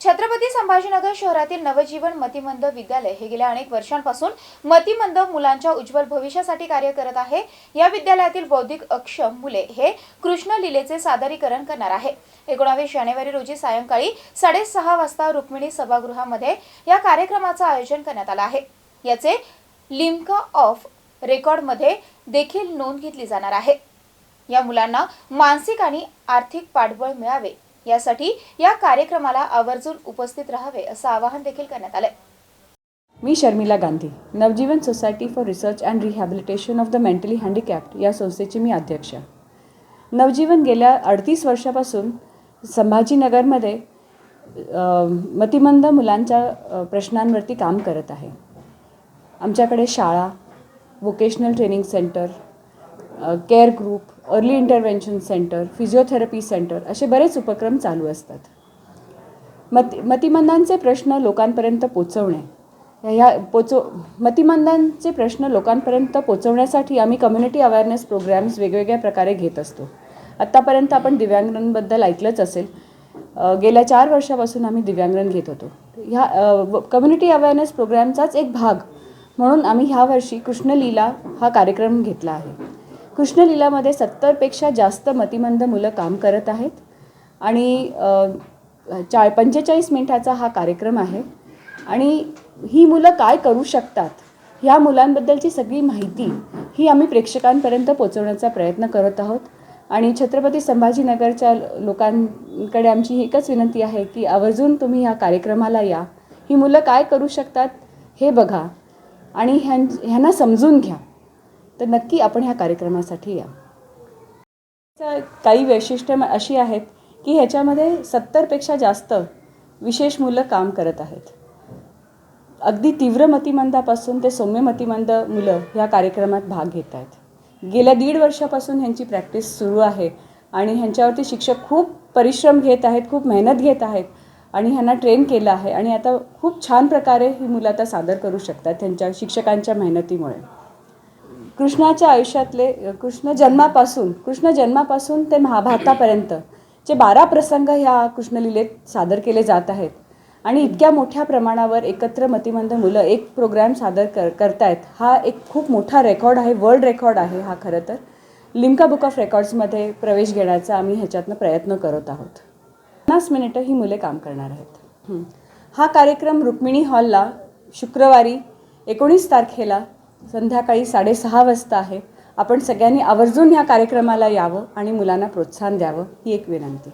छत्रपती संभाजीनगर शहरातील नवजीवन मतिमंद विद्यालय हे गेल्या अनेक वर्षांपासून मतिमंद मुलांच्या उज्ज्वल भविष्यासाठी कार्य करत आहे. या विद्यालयातील बौद्धिक अक्षम मुले हे कृष्ण लीलेचे सादरीकरण करणार आहे. एकोणावीस जानेवारी रोजी सायंकाळी साडेसहा वाजता रुक्मिणी सभागृहामध्ये या कार्यक्रमाचं आयोजन करण्यात आलं आहे. याचे लिम्का ऑफ रेकॉर्डमध्ये देखील नोंद घेतली जाणार आहे. या मुलांना मानसिक आणि आर्थिक पाठबळ मिळावे यासाठी या कार्यक्रमाला आवर्जून उपस्थित राहावे असं आवाहन देखील करण्यात आलंय. मी Sharmila Gandhi Navjeevan society for research and rehabilitation of the mentally handicapped या संस्थेची मी अध्यक्ष. नवजीवन गेल्या अडतीस वर्षापासून संभाजीनगरमध्ये मतिमंद मुलांच्या प्रश्नांवरती काम करत आहे. आमच्याकडे शाळा vocational training centre care group early intervention centre physiotherapy centre असे बरेच उपक्रम चालू असतात. मती मतिमंदांचे प्रश्न लोकांपर्यंत पोचवणे. ह्या पोचव मतिमंदांचे प्रश्न लोकांपर्यंत पोचवण्यासाठी आम्ही कम्युनिटी अवेअरनेस प्रोग्रॅम्स वेगवेगळ्या प्रकारे घेत असतो. आत्तापर्यंत आपण दिव्यांगांबद्दल ऐकलंच असेल. गेल्या चार वर्षापासून आम्ही दिव्यांगण घेत होतो. ह्या कम्युनिटी अवेअरनेस प्रोग्रॅमचाच एक भाग म्हणून आम्ही ह्या वर्षी कृष्णलीला हा कार्यक्रम घेतला आहे. कृष्णलीलामध्ये सत्तरपेक्षा जास्त मतिमंद मुलं काम करत आहेत. आणि चा पंचेचाळीस मिनिटाचा हा कार्यक्रम आहे. आणि ही मुलं काय करू शकतात? ह्या मुलांबद्दलची सगळी माहिती ही आम्ही प्रेक्षकांपर्यंत पोचवण्याचा प्रयत्न करत आहोत. आणि छत्रपती संभाजीनगरच्या लोकांकडे आमची एकच विनंती आहे की आवर्जून तुम्ही ह्या कार्यक्रमाला या. ही मुलं काय करू शकतात हे बघा. आणि ह्यां ह्यांना समजून घ्या. तर नक्की आपण ह्या कार्यक्रमासाठी या. काही वैशिष्ट्य अशी आहेत की ह्याच्यामध्ये सत्तरपेक्षा जास्त विशेष मुलं काम करत आहेत. अगदी तीव्र मतिमंदापासून ते सौम्य मतिमंद मुलं ह्या कार्यक्रमात भाग घेत आहेत. गेल्या दीड वर्षापासून ह्यांची प्रॅक्टिस सुरू आहे आणि ह्यांच्यावरती शिक्षक खूप परिश्रम घेत आहेत खूप मेहनत घेत आहेत आणि ह्यांना ट्रेन केलं आहे आणि आता खूप छान प्रकारे ही मुलं आता सादर करू शकतात त्यांच्या शिक्षकांच्या मेहनतीमुळे. कृष्णाच्या आयुष्यातले कृष्ण जन्मापासून कृष्ण जन्मापासून ते महाभारतापर्यंत जे बारा प्रसंग ह्या कृष्णलीलेत सादर केले जात आहेत. आणि इतक्या मोठ्या प्रमाणावर एकत्र मतिमंद मुलं एक प्रोग्रॅम सादर कर करतायत. हा एक खूप मोठा रेकॉर्ड आहे वर्ल्ड रेकॉर्ड आहे हा खरं तर. लिमका बुक ऑफ रेकॉर्ड्समध्ये प्रवेश घेण्याचा आम्ही ह्याच्यातनं प्रयत्न करत आहोत. पन्नास मिनिटं ही मुले काम करणार आहेत. हा कार्यक्रम रुक्मिणी हॉलला शुक्रवारी एकोणीस तारखेला संध्याकाळी साडेसहा वाजता आहे. आपण सगळ्यांनी आवर्जून ह्या कार्यक्रमाला यावं आणि मुलांना प्रोत्साहन द्यावं ही एक विनंती.